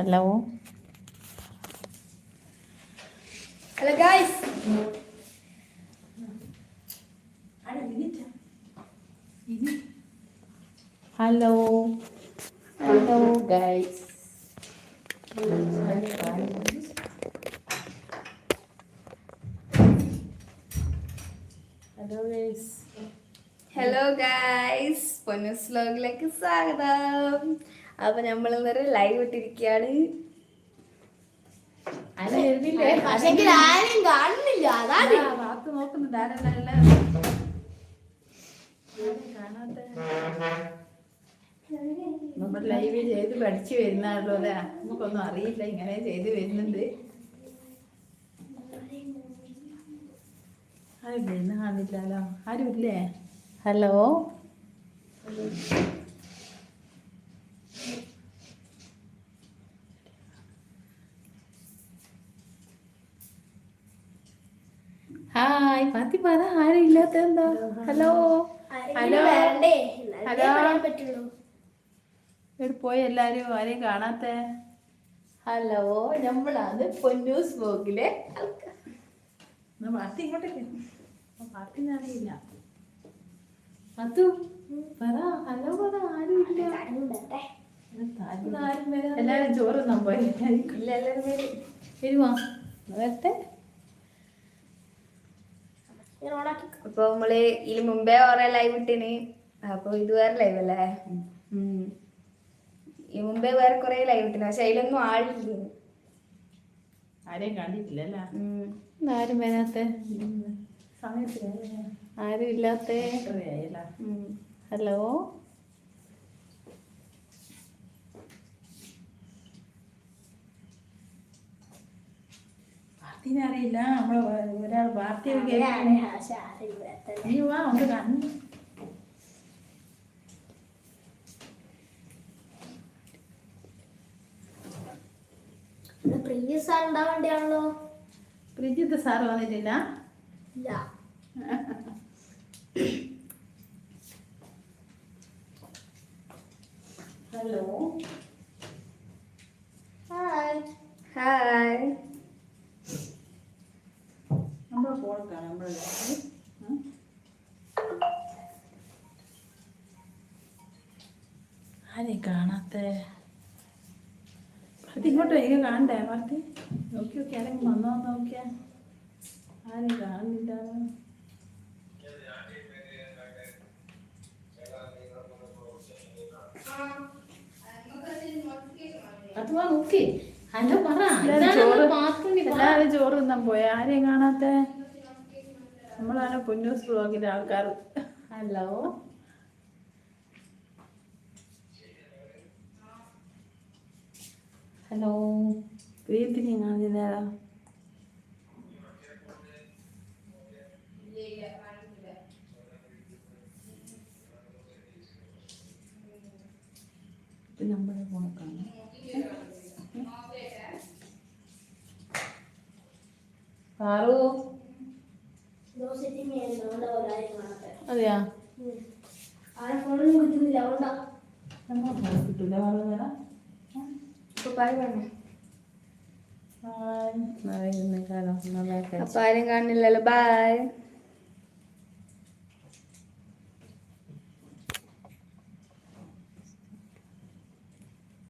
Hello hello guys hello hello guys hello guys hello guys Ponnoos വ്ലോഗിലേക്ക് സ്വാഗതം അപ്പൊ നമ്മൾ ഇന്നൊരു ലൈവ് ഇട്ടിരിക്കുകയാണ് നമ്മൾ ലൈവ് ചെയ്ത് പഠിച്ചു വരുന്നാണല്ലോ അല്ലേ? നമുക്കൊന്നും അറിയില്ല ഇങ്ങനെ ചെയ്ത് വരുന്നുണ്ട്. ആരും വരുന്ന കാണില്ലല്ലോ ആരും ഇല്ലേ? ഹലോ ഹായ് പാത്തി പറ ആരും ഇല്ലാത്ത എന്താ ഹലോ. ഹലോ. ഹലോ. ഇവിടെ പോയി എല്ലാരും? ആരെയും കാണാത്ത? ഹലോ നമ്മളാണ് പൊന്നൂസ് ബോഗിലെ പാർട്ടി ഇങ്ങോട്ടേക്ക് പാർട്ടി അറിയില്ല. പറ. ഹലോ പറ. ആരും ഇല്ല എല്ലാരും ചോറ് തിന്നാൻ പോയി ഇല്ല എല്ലാവരും വരും. വരുമോ വരട്ടെ. അപ്പൊ നമ്മൾ ഇതിന് മുമ്പേ ഓറെ ലൈവ് ഇട്ടിന്. അപ്പൊ ഇത് വേറെ ലൈവ് അല്ലേ. ഈ മുമ്പേ വേറെ കുറെ ലൈവ് ഇട്ടിന്. പക്ഷെ അതിലൊന്നും ആളില്ല. ആരെയും കണ്ടിട്ടില്ല. ആരും വരാത്ത? ആരും ഇല്ലാത്ത? ഹലോ? അറിയില്ല നമ്മൾ ഒരാൾ പാർട്ടി? നീ വാ ഒന്ന് ഇത് പ്രീവിയസ് സാർ ഉണ്ടാവേണ്ടിയാണല്ലോ പ്രിജിത്ത് സാർ വന്നിട്ടില്ല? ഇല്ല. ഹലോ? ഹായ്. ഹായ്. നമ്മളെ പോകണം കാണാം നമ്മളെ ആരെ കാണാത്ത? പാർട്ടി ഇങ്ങോട്ട് വരിക കാണണ്ടേ പാർട്ടി നോക്കി നോക്കി ആരെങ്കിലും വന്നോ നോക്കിയാ. ആരെയും കാണുന്നില്ല അത് വാ നോക്കി. ഹലോ പറ. ചോറ് തിന്നാൻ പോയ? ആരെയും കാണാത്ത? നമ്മളാണ് പൊന്നൂസ് ബ്ലോഗിലെ ആൾക്കാർ. ഹലോ. ഹലോ. പ്രീതിനെ കാണുന്നില്ല നമ്മുടെ ഫോണിൽ കാണാം. പാറു. തരാം അപ്പൊ ആരും കാണുന്നില്ലല്ലോ. ബൈ